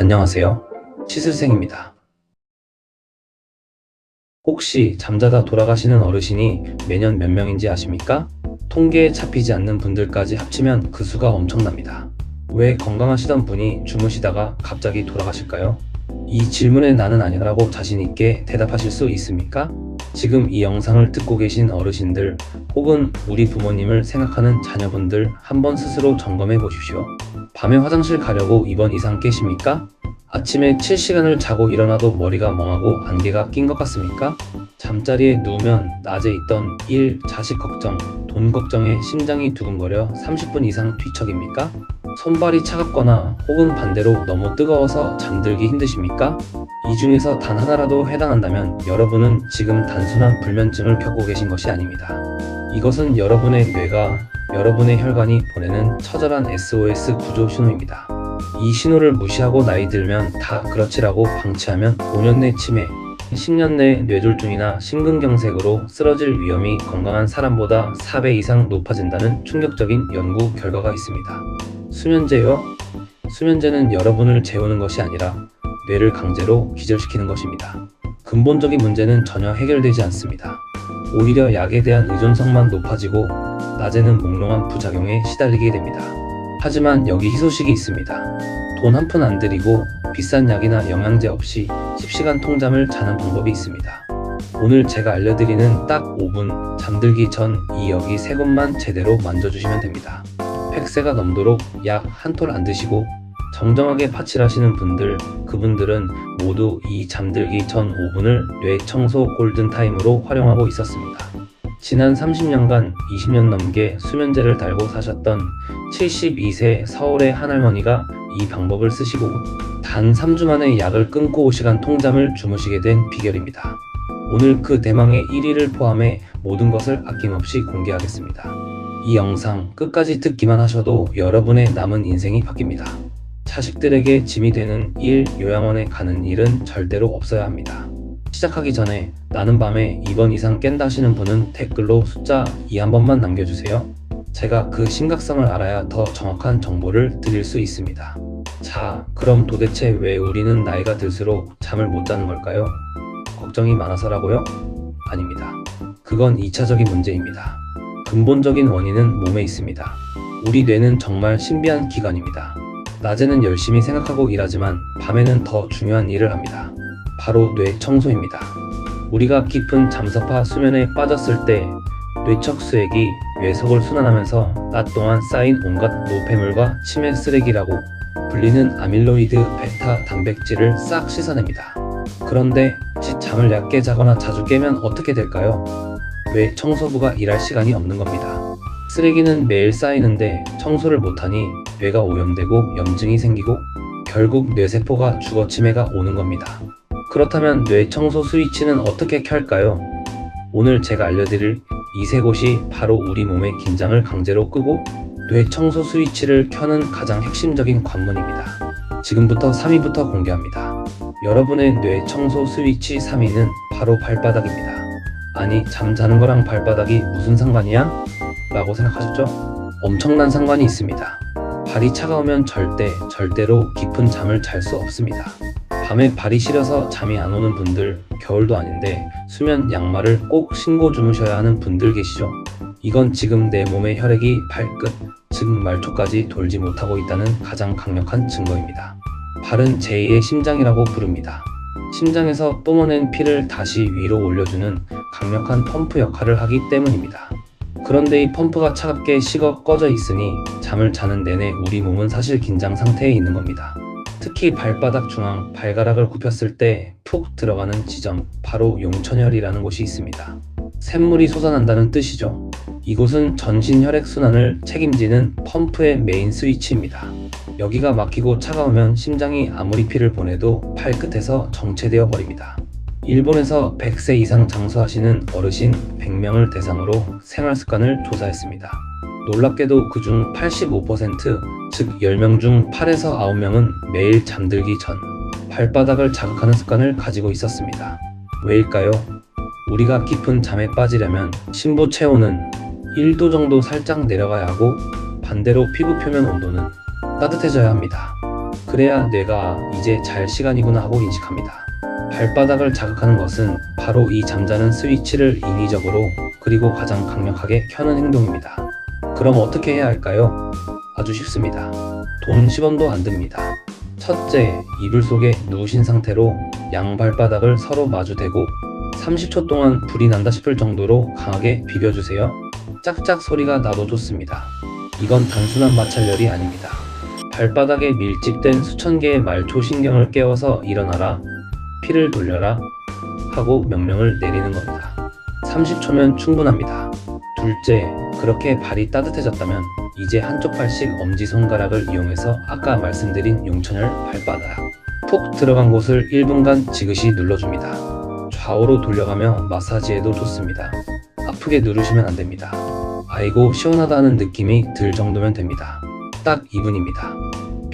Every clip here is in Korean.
안녕하세요. 치슬생입니다. 혹시 잠자다 돌아가시는 어르신이 매년 몇 명인지 아십니까? 통계에 잡히지 않는 분들까지 합치면 그 수가 엄청납니다. 왜 건강하시던 분이 주무시다가 갑자기 돌아가실까요? 이 질문에 나는 아니라고 자신있게 대답하실 수 있습니까? 지금 이 영상을 듣고 계신 어르신들 혹은 우리 부모님을 생각하는 자녀분들 한번 스스로 점검해 보십시오. 밤에 화장실 가려고 이번 이상 깨십니까? 아침에 7시간을 자고 일어나도 머리가 멍하고 안개가 낀 것 같습니까? 잠자리에 누우면 낮에 있던 일, 자식 걱정, 돈 걱정에 심장이 두근거려 30분 이상 뒤척입니까? 손발이 차갑거나 혹은 반대로 너무 뜨거워서 잠들기 힘드십니까? 이 중에서 단 하나라도 해당한다면 여러분은 지금 단순한 불면증을 겪고 계신 것이 아닙니다. 이것은 여러분의 뇌가 여러분의 혈관이 보내는 처절한 SOS 구조 신호입니다. 이 신호를 무시하고 나이 들면 다 그렇지라고 방치하면 5년 내 치매, 10년 내 뇌졸중이나 심근경색으로 쓰러질 위험이 건강한 사람보다 4배 이상 높아진다는 충격적인 연구 결과가 있습니다. 수면제요? 수면제는 여러분을 재우는 것이 아니라 뇌를 강제로 기절시키는 것입니다. 근본적인 문제는 전혀 해결되지 않습니다. 오히려 약에 대한 의존성만 높아지고 낮에는 몽롱한 부작용에 시달리게 됩니다. 하지만 여기 희소식이 있습니다. 돈 한 푼 안 들이고 비싼 약이나 영양제 없이 10시간 통잠을 자는 방법이 있습니다. 오늘 제가 알려드리는 딱 5분 잠들기 전 이 여기 세 곳만 제대로 만져주시면 됩니다. 팩세가 넘도록 약 한 톨 안 드시고 정정하게 파칠하시는 분들, 그분들은 모두 이 잠들기 전 5분을 뇌 청소 골든타임으로 활용하고 있었습니다. 지난 30년간 20년 넘게 수면제를 달고 사셨던 72세 서울의 한 할머니가 이 방법을 쓰시고 단 3주 만에 약을 끊고 5시간 통잠을 주무시게 된 비결입니다. 오늘 그 대망의 1위를 포함해 모든 것을 아낌없이 공개하겠습니다. 이 영상 끝까지 듣기만 하셔도 여러분의 남은 인생이 바뀝니다. 자식들에게 짐이 되는 일, 요양원에 가는 일은 절대로 없어야 합니다. 시작하기 전에 나는 밤에 2번 이상 깬다 하시는 분은 댓글로 숫자 2 한 번만 남겨주세요. 제가 그 심각성을 알아야 더 정확한 정보를 드릴 수 있습니다. 자, 그럼 도대체 왜 우리는 나이가 들수록 잠을 못 자는 걸까요? 걱정이 많아서라고요? 아닙니다. 그건 2차적인 문제입니다. 근본적인 원인은 몸에 있습니다. 우리 뇌는 정말 신비한 기관입니다. 낮에는 열심히 생각하고 일하지만 밤에는 더 중요한 일을 합니다. 바로 뇌 청소입니다. 우리가 깊은 잠섭화 수면에 빠졌을 때 뇌척 수액이 뇌속을 순환하면서 낮 동안 쌓인 온갖 노폐물과 치매 쓰레기라고 불리는 아밀로이드 베타 단백질을 싹 씻어냅니다. 그런데 잠을 얕게 자거나 자주 깨면 어떻게 될까요? 뇌 청소부가 일할 시간이 없는 겁니다. 쓰레기는 매일 쌓이는데 청소를 못하니 뇌가 오염되고 염증이 생기고 결국 뇌세포가 죽어 치매가 오는 겁니다. 그렇다면 뇌 청소 스위치는 어떻게 켤까요? 오늘 제가 알려드릴 이세 곳이 바로 우리 몸의 긴장을 강제로 끄고 뇌 청소 스위치를 켜는 가장 핵심적인 관문입니다. 지금부터 3위부터 공개합니다. 여러분의 뇌 청소 스위치 3위는 바로 발바닥입니다. 아니, 잠자는 거랑 발바닥이 무슨 상관이야? 라고 생각하셨죠? 엄청난 상관이 있습니다. 발이 차가우면 절대, 절대로 깊은 잠을 잘 수 없습니다. 밤에 발이 시려서 잠이 안 오는 분들, 겨울도 아닌데 수면 양말을 꼭 신고 주무셔야 하는 분들 계시죠? 이건 지금 내 몸의 혈액이 발끝, 즉 말초까지 돌지 못하고 있다는 가장 강력한 증거입니다. 발은 제2의 심장이라고 부릅니다. 심장에서 뿜어낸 피를 다시 위로 올려주는 강력한 펌프 역할을 하기 때문입니다. 그런데 이 펌프가 차갑게 식어 꺼져 있으니 잠을 자는 내내 우리 몸은 사실 긴장 상태에 있는 겁니다. 특히 발바닥 중앙 발가락을 굽혔을 때 푹 들어가는 지점 바로 용천혈이라는 곳이 있습니다. 샘물이 솟아난다는 뜻이죠. 이곳은 전신 혈액 순환을 책임지는 펌프의 메인 스위치입니다. 여기가 막히고 차가우면 심장이 아무리 피를 보내도 팔끝에서 정체되어 버립니다. 일본에서 100세 이상 장수하시는 어르신 100명을 대상으로 생활 습관을 조사했습니다. 놀랍게도 그중 85%, 즉 10명 중 8에서 9명은 매일 잠들기 전 발바닥을 자극하는 습관을 가지고 있었습니다. 왜일까요? 우리가 깊은 잠에 빠지려면 심부 체온은 1도 정도 살짝 내려가야 하고 반대로 피부 표면 온도는 따뜻해져야 합니다. 그래야 뇌가 이제 잘 시간이구나 하고 인식합니다. 발바닥을 자극하는 것은 바로 이 잠자는 스위치를 인위적으로 그리고 가장 강력하게 켜는 행동입니다. 그럼 어떻게 해야 할까요? 아주 쉽습니다. 돈 10원도 안 듭니다. 첫째, 이불 속에 누우신 상태로 양발바닥을 서로 마주대고 30초 동안 불이 난다 싶을 정도로 강하게 비벼주세요. 짝짝 소리가 나도 좋습니다. 이건 단순한 마찰열이 아닙니다. 발바닥에 밀집된 수천 개의 말초 신경을 깨워서 일어나라, 피를 돌려라 하고 명령을 내리는 겁니다. 30초면 충분합니다. 둘째, 그렇게 발이 따뜻해졌다면 이제 한쪽 발씩 엄지손가락을 이용해서 아까 말씀드린 용천열 발바닥 푹 들어간 곳을 1분간 지그시 눌러줍니다. 좌우로 돌려가며 마사지해도 좋습니다. 아프게 누르시면 안 됩니다. 아이고 시원하다는 느낌이 들 정도면 됩니다. 딱 2분입니다.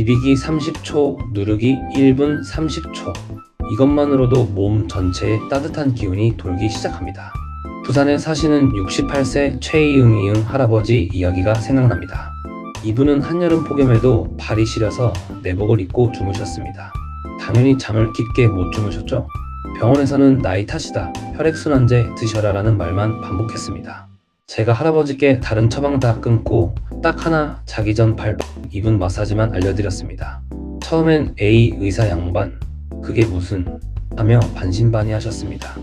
비비기 30초, 누르기 1분 30초. 이것만으로도 몸 전체에 따뜻한 기운이 돌기 시작합니다. 부산에 사시는 68세 최이응 이응 할아버지 이야기가 생각납니다. 이분은 한여름 폭염에도 발이 시려서 내복을 입고 주무셨습니다. 당연히 잠을 깊게 못 주무셨죠? 병원에서는 나이 탓이다, 혈액순환제 드셔라 라는 말만 반복했습니다. 제가 할아버지께 다른 처방 다 끊고 딱 하나 자기 전발 이분 마사지만 알려드렸습니다. 처음엔 A 의사 양반, 그게 무슨 하며 반신반의 하셨습니다.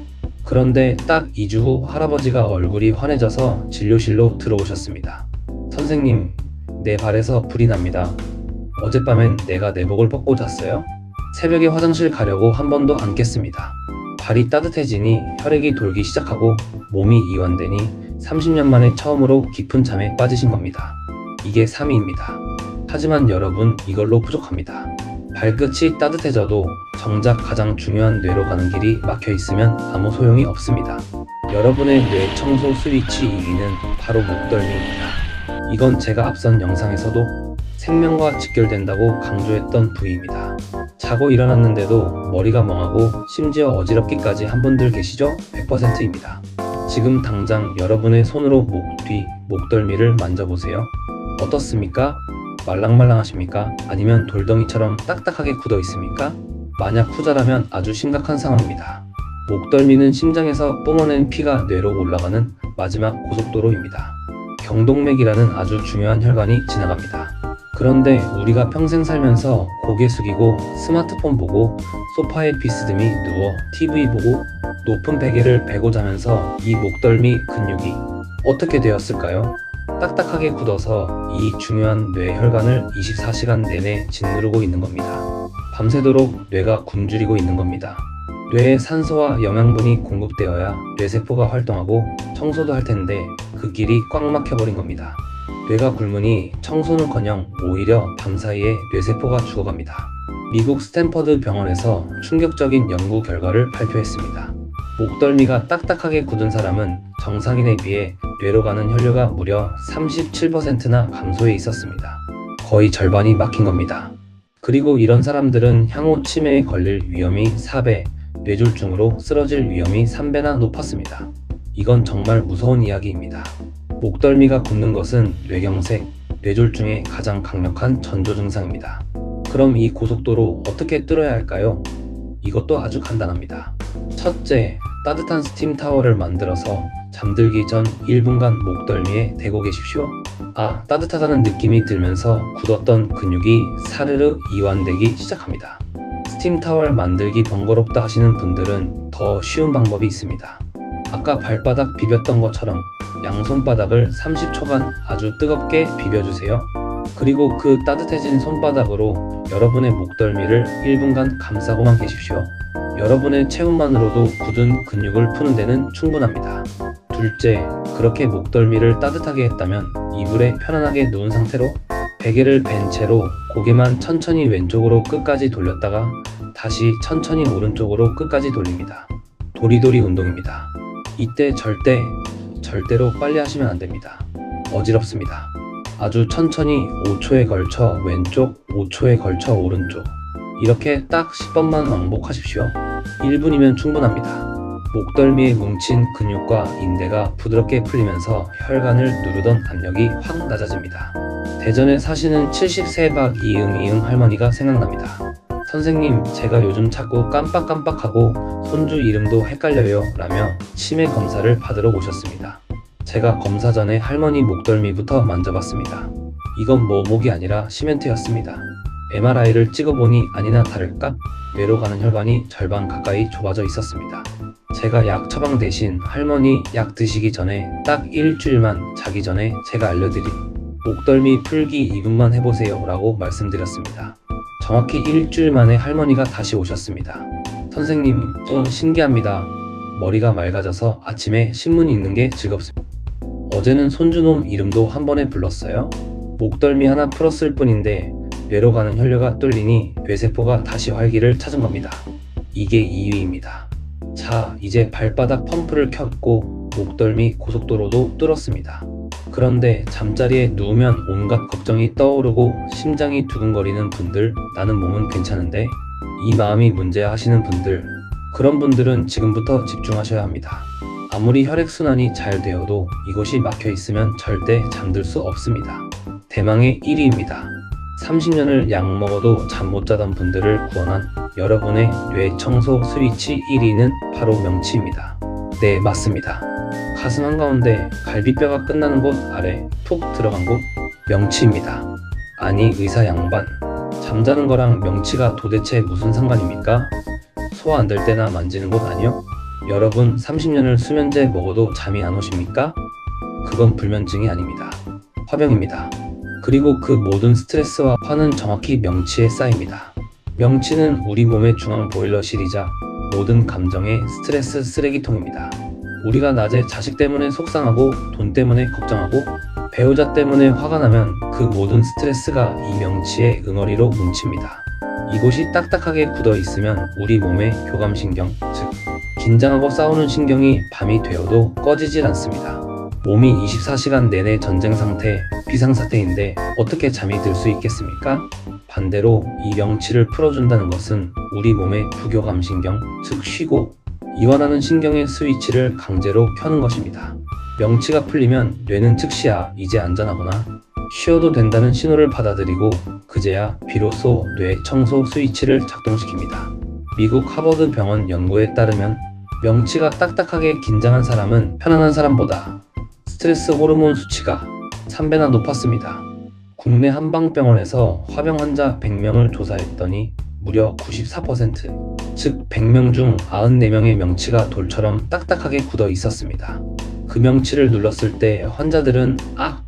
그런데 딱 2주 후 할아버지가 얼굴이 환해져서 진료실로 들어오셨습니다. 선생님, 내 발에서 불이 납니다. 어젯밤엔 내가 내복을 벗고 잤어요? 새벽에 화장실 가려고 한 번도 안 깼습니다. 발이 따뜻해지니 혈액이 돌기 시작하고 몸이 이완되니 30년 만에 처음으로 깊은 잠에 빠지신 겁니다. 이게 3위입니다. 하지만 여러분 이걸로 부족합니다. 발끝이 따뜻해져도 정작 가장 중요한 뇌로 가는 길이 막혀 있으면 아무 소용이 없습니다. 여러분의 뇌 청소 스위치 2위는 바로 목덜미입니다. 이건 제가 앞선 영상에서도 생명과 직결된다고 강조했던 부위입니다. 자고 일어났는데도 머리가 멍하고 심지어 어지럽기까지 한 분들 계시죠? 100%입니다. 지금 당장 여러분의 손으로 목 뒤, 목덜미를 만져보세요. 어떻습니까? 말랑말랑하십니까? 아니면 돌덩이처럼 딱딱하게 굳어 있습니까? 만약 후자라면 아주 심각한 상황입니다. 목덜미는 심장에서 뿜어낸 피가 뇌로 올라가는 마지막 고속도로입니다. 경동맥이라는 아주 중요한 혈관이 지나갑니다. 그런데 우리가 평생 살면서 고개 숙이고 스마트폰 보고 소파에 비스듬히 누워 TV 보고 높은 베개를 베고 자면서 이 목덜미 근육이 어떻게 되었을까요? 딱딱하게 굳어서 이 중요한 뇌 혈관을 24시간 내내 짓누르고 있는 겁니다. 밤새도록 뇌가 굶주리고 있는 겁니다. 뇌에 산소와 영양분이 공급되어야 뇌세포가 활동하고 청소도 할 텐데 그 길이 꽉 막혀버린 겁니다. 뇌가 굶으니 청소는커녕 오히려 밤사이에 뇌세포가 죽어갑니다. 미국 스탠퍼드 병원에서 충격적인 연구 결과를 발표했습니다. 목덜미가 딱딱하게 굳은 사람은 정상인에 비해 뇌로 가는 혈류가 무려 37%나 감소해 있었습니다. 거의 절반이 막힌 겁니다. 그리고 이런 사람들은 향후 치매에 걸릴 위험이 4배, 뇌졸중으로 쓰러질 위험이 3배나 높았습니다. 이건 정말 무서운 이야기입니다. 목덜미가 굳는 것은 뇌경색, 뇌졸중의 가장 강력한 전조 증상입니다. 그럼 이 고속도로 어떻게 뚫어야 할까요? 이것도 아주 간단합니다. 첫째, 따뜻한 스팀 타월을 만들어서 잠들기 전 1분간 목덜미에 대고 계십시오. 아, 따뜻하다는 느낌이 들면서 굳었던 근육이 사르르 이완되기 시작합니다. 스팀 타월 만들기 번거롭다 하시는 분들은 더 쉬운 방법이 있습니다. 아까 발바닥 비볐던 것처럼 양손바닥을 30초간 아주 뜨겁게 비벼주세요. 그리고 그 따뜻해진 손바닥으로 여러분의 목덜미를 1분간 감싸고만 계십시오. 여러분의 체온만으로도 굳은 근육을 푸는 데는 충분합니다. 둘째, 그렇게 목덜미를 따뜻하게 했다면 이불에 편안하게 누운 상태로 베개를 벤 채로 고개만 천천히 왼쪽으로 끝까지 돌렸다가 다시 천천히 오른쪽으로 끝까지 돌립니다. 도리도리 운동입니다. 이때 절대, 절대로 빨리 하시면 안 됩니다. 어지럽습니다. 아주 천천히 5초에 걸쳐 왼쪽, 5초에 걸쳐 오른쪽. 이렇게 딱 10번만 왕복하십시오. 1분이면 충분합니다. 목덜미에 뭉친 근육과 인대가 부드럽게 풀리면서 혈관을 누르던 압력이 확 낮아집니다. 대전에 사시는 70세 박 이응이응 할머니가 생각납니다. 선생님, 제가 요즘 자꾸 깜빡깜빡하고 손주 이름도 헷갈려요. 라며 치매 검사를 받으러 오셨습니다. 제가 검사 전에 할머니 목덜미부터 만져봤습니다. 이건 뭐 목이 아니라 시멘트였습니다. MRI를 찍어보니 아니나 다를까 뇌로 가는 혈관이 절반 가까이 좁아져 있었습니다. 제가 약 처방 대신 할머니 약 드시기 전에 딱 일주일만 자기 전에 제가 알려드린 목덜미 풀기 2분만 해보세요 라고 말씀드렸습니다. 정확히 일주일 만에 할머니가 다시 오셨습니다. 선생님, 좀 신기합니다. 머리가 맑아져서 아침에 신문이 읽는 게 즐겁습니다. 어제는 손주놈 이름도 한 번에 불렀어요. 목덜미 하나 풀었을 뿐인데 뇌로 가는 혈류가 뚫리니 뇌세포가 다시 활기를 찾은 겁니다. 이게 2위입니다. 자, 이제 발바닥 펌프를 켰고 목덜미 고속도로도 뚫었습니다. 그런데 잠자리에 누우면 온갖 걱정이 떠오르고 심장이 두근거리는 분들, 나는 몸은 괜찮은데 이 마음이 문제야 하시는 분들, 그런 분들은 지금부터 집중하셔야 합니다. 아무리 혈액순환이 잘 되어도 이곳이 막혀 있으면 절대 잠들 수 없습니다. 대망의 1위입니다. 30년을 약 먹어도 잠 못 자던 분들을 구원한 여러분의 뇌 청소 스위치 1위는 바로 명치입니다. 네, 맞습니다. 가슴 한가운데 갈비뼈가 끝나는 곳 아래 톡 들어간 곳 명치입니다. 아니 의사 양반 잠자는 거랑 명치가 도대체 무슨 상관입니까? 소화 안 될 때나 만지는 곳 아니요? 여러분 30년을 수면제 먹어도 잠이 안 오십니까? 그건 불면증이 아닙니다. 화병입니다. 그리고 그 모든 스트레스와 화는 정확히 명치에 쌓입니다. 명치는 우리 몸의 중앙 보일러실이자 모든 감정의 스트레스 쓰레기통입니다. 우리가 낮에 자식 때문에 속상하고 돈 때문에 걱정하고 배우자 때문에 화가 나면 그 모든 스트레스가 이 명치의 응어리로 뭉칩니다. 이곳이 딱딱하게 굳어 있으면 우리 몸의 교감신경, 즉 긴장하고 싸우는 신경이 밤이 되어도 꺼지질 않습니다. 몸이 24시간 내내 전쟁 상태, 비상 사태인데 어떻게 잠이 들 수 있겠습니까? 반대로 이 명치를 풀어준다는 것은 우리 몸의 부교감 신경, 즉 쉬고 이완하는 신경의 스위치를 강제로 켜는 것입니다. 명치가 풀리면 뇌는 즉시야 이제 안전하구나 쉬어도 된다는 신호를 받아들이고 그제야 비로소 뇌 청소 스위치를 작동시킵니다. 미국 하버드 병원 연구에 따르면 명치가 딱딱하게 긴장한 사람은 편안한 사람보다 스트레스 호르몬 수치가 3배나 높았습니다. 국내 한방병원에서 화병 환자 100명을 조사했더니 무려 94%, 즉 100명 중 94명의 명치가 돌처럼 딱딱하게 굳어 있었습니다. 그 명치를 눌렀을 때 환자들은 악!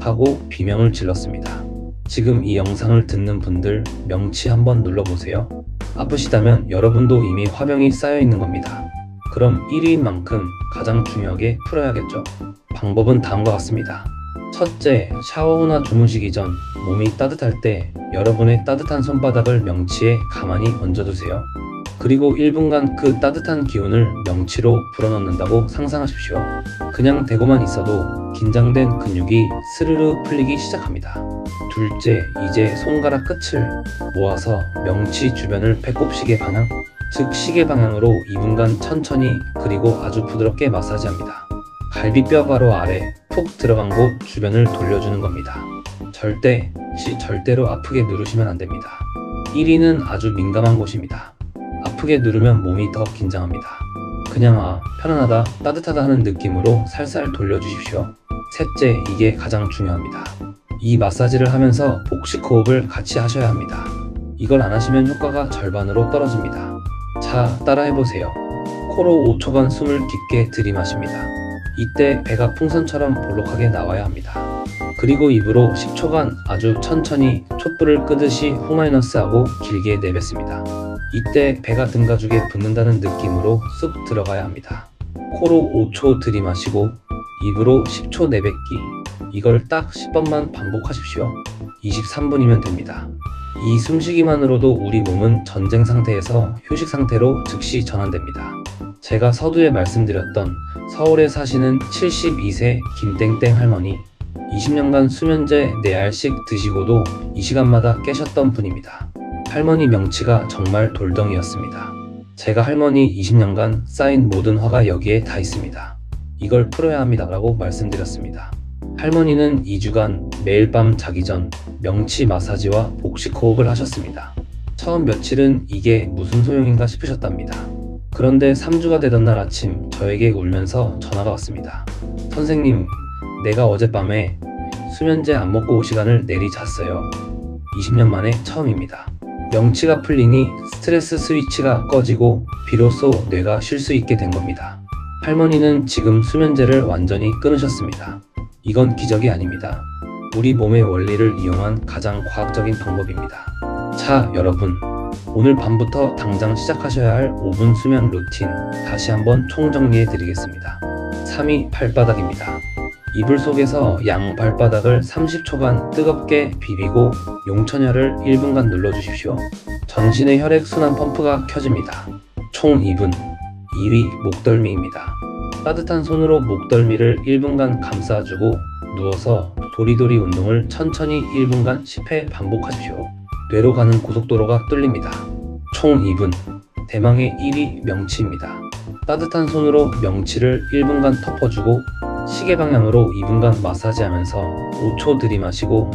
하고 비명을 질렀습니다. 지금 이 영상을 듣는 분들 명치 한번 눌러보세요. 아프시다면 여러분도 이미 화병이 쌓여 있는 겁니다. 그럼 1위인 만큼 가장 중요하게 풀어야겠죠. 방법은 다음과 같습니다. 첫째, 샤워 후나 주무시기 전 몸이 따뜻할 때 여러분의 따뜻한 손바닥을 명치에 가만히 얹어두세요. 그리고 1분간 그 따뜻한 기운을 명치로 불어넣는다고 상상하십시오. 그냥 대고만 있어도 긴장된 근육이 스르르 풀리기 시작합니다. 둘째, 이제 손가락 끝을 모아서 명치 주변을 배꼽시계 방향, 즉 시계 방향으로 2분간 천천히 그리고 아주 부드럽게 마사지합니다. 갈비뼈 바로 아래 톡 들어간 곳 주변을 돌려주는 겁니다. 절대, 시 절대로 아프게 누르시면 안 됩니다. 1위는 아주 민감한 곳입니다. 아프게 누르면 몸이 더 긴장합니다. 그냥 아, 편안하다, 따뜻하다 하는 느낌으로 살살 돌려주십시오. 셋째, 이게 가장 중요합니다. 이 마사지를 하면서 복식 호흡을 같이 하셔야 합니다. 이걸 안 하시면 효과가 절반으로 떨어집니다. 자, 따라해보세요. 코로 5초간 숨을 깊게 들이마십니다. 이때 배가 풍선처럼 볼록하게 나와야 합니다. 그리고 입으로 10초간 아주 천천히 촛불을 끄듯이 후마이너스하고 길게 내뱉습니다. 이때 배가 등가죽에 붙는다는 느낌으로 쑥 들어가야 합니다. 코로 5초 들이마시고 입으로 10초 내뱉기. 이걸 딱 10번만 반복하십시오. 23분이면 됩니다. 이 숨쉬기만으로도 우리 몸은 전쟁 상태에서 휴식 상태로 즉시 전환됩니다. 제가 서두에 말씀드렸던 서울에 사시는 72세 김땡땡 할머니 20년간 수면제 4알씩 드시고도 이 시간마다 깨셨던 분입니다. 할머니 명치가 정말 돌덩이였습니다. 제가 할머니 20년간 쌓인 모든 화가 여기에 다 있습니다. 이걸 풀어야 합니다 라고 말씀드렸습니다. 할머니는 2주간 매일 밤 자기 전 명치 마사지와 복식 호흡을 하셨습니다. 처음 며칠은 이게 무슨 소용인가 싶으셨답니다. 그런데 3주가 되던 날 아침 저에게 울면서 전화가 왔습니다. 선생님, 내가 어젯밤에 수면제 안 먹고 올 시간을 내리 잤어요. 20년 만에 처음입니다. 명치가 풀리니 스트레스 스위치가 꺼지고 비로소 뇌가 쉴 수 있게 된 겁니다. 할머니는 지금 수면제를 완전히 끊으셨습니다. 이건 기적이 아닙니다. 우리 몸의 원리를 이용한 가장 과학적인 방법입니다. 자, 여러분. 오늘 밤부터 당장 시작하셔야 할 5분 수면 루틴 다시 한번 총정리해 드리겠습니다. 3위 발바닥입니다. 이불 속에서 양 발바닥을 30초간 뜨겁게 비비고 용천혈을 1분간 눌러주십시오. 전신의 혈액 순환 펌프가 켜집니다. 총 2분. 2위 목덜미입니다. 따뜻한 손으로 목덜미를 1분간 감싸주고 누워서 도리도리 운동을 천천히 1분간 10회 반복하십시오. 뇌로 가는 고속도로가 뚫립니다. 총 2분. 대망의 1위 명치입니다. 따뜻한 손으로 명치를 1분간 덮어주고 시계 방향으로 2분간 마사지하면서 5초 들이마시고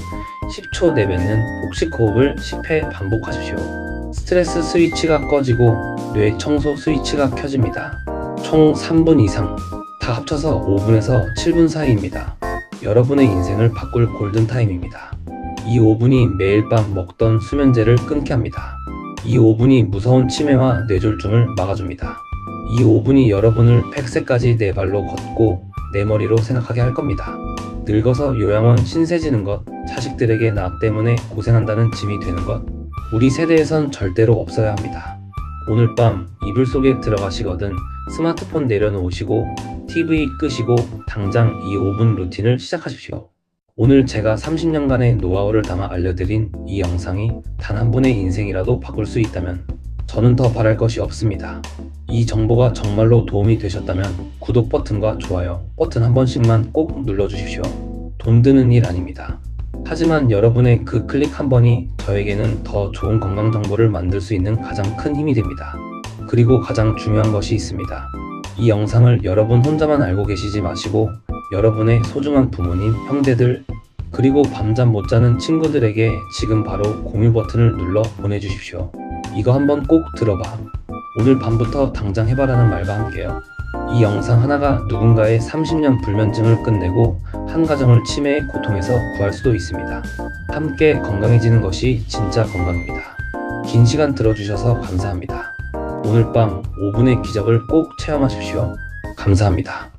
10초 내뱉는 복식 호흡을 10회 반복하십시오. 스트레스 스위치가 꺼지고 뇌 청소 스위치가 켜집니다. 총 3분 이상, 다 합쳐서 5분에서 7분 사이입니다. 여러분의 인생을 바꿀 골든타임입니다. 이 5분이 매일 밤 먹던 수면제를 끊게 합니다. 이 5분이 무서운 치매와 뇌졸중을 막아줍니다. 이 5분이 여러분을 100세까지 내 발로 걷고 내 머리로 생각하게 할 겁니다. 늙어서 요양원 신세지는 것, 자식들에게 나 때문에 고생한다는 짐이 되는 것, 우리 세대에선 절대로 없어야 합니다. 오늘 밤 이불 속에 들어가시거든 스마트폰 내려놓으시고 TV 끄시고 당장 이 5분 루틴을 시작하십시오. 오늘 제가 30년간의 노하우를 담아 알려드린 이 영상이 단 한 분의 인생이라도 바꿀 수 있다면 저는 더 바랄 것이 없습니다. 이 정보가 정말로 도움이 되셨다면 구독 버튼과 좋아요 버튼 한 번씩만 꼭 눌러주십시오. 돈 드는 일 아닙니다. 하지만 여러분의 그 클릭 한 번이 저에게는 더 좋은 건강 정보를 만들 수 있는 가장 큰 힘이 됩니다. 그리고 가장 중요한 것이 있습니다. 이 영상을 여러분 혼자만 알고 계시지 마시고 여러분의 소중한 부모님, 형제들, 그리고 밤잠 못 자는 친구들에게 지금 바로 공유 버튼을 눌러 보내주십시오. 이거 한번 꼭 들어봐. 오늘 밤부터 당장 해봐라는 말과 함께요. 이 영상 하나가 누군가의 30년 불면증을 끝내고 한 가정을 치매의 고통에서 구할 수도 있습니다. 함께 건강해지는 것이 진짜 건강입니다. 긴 시간 들어주셔서 감사합니다. 오늘 밤 5분의 기적을 꼭 체험하십시오. 감사합니다.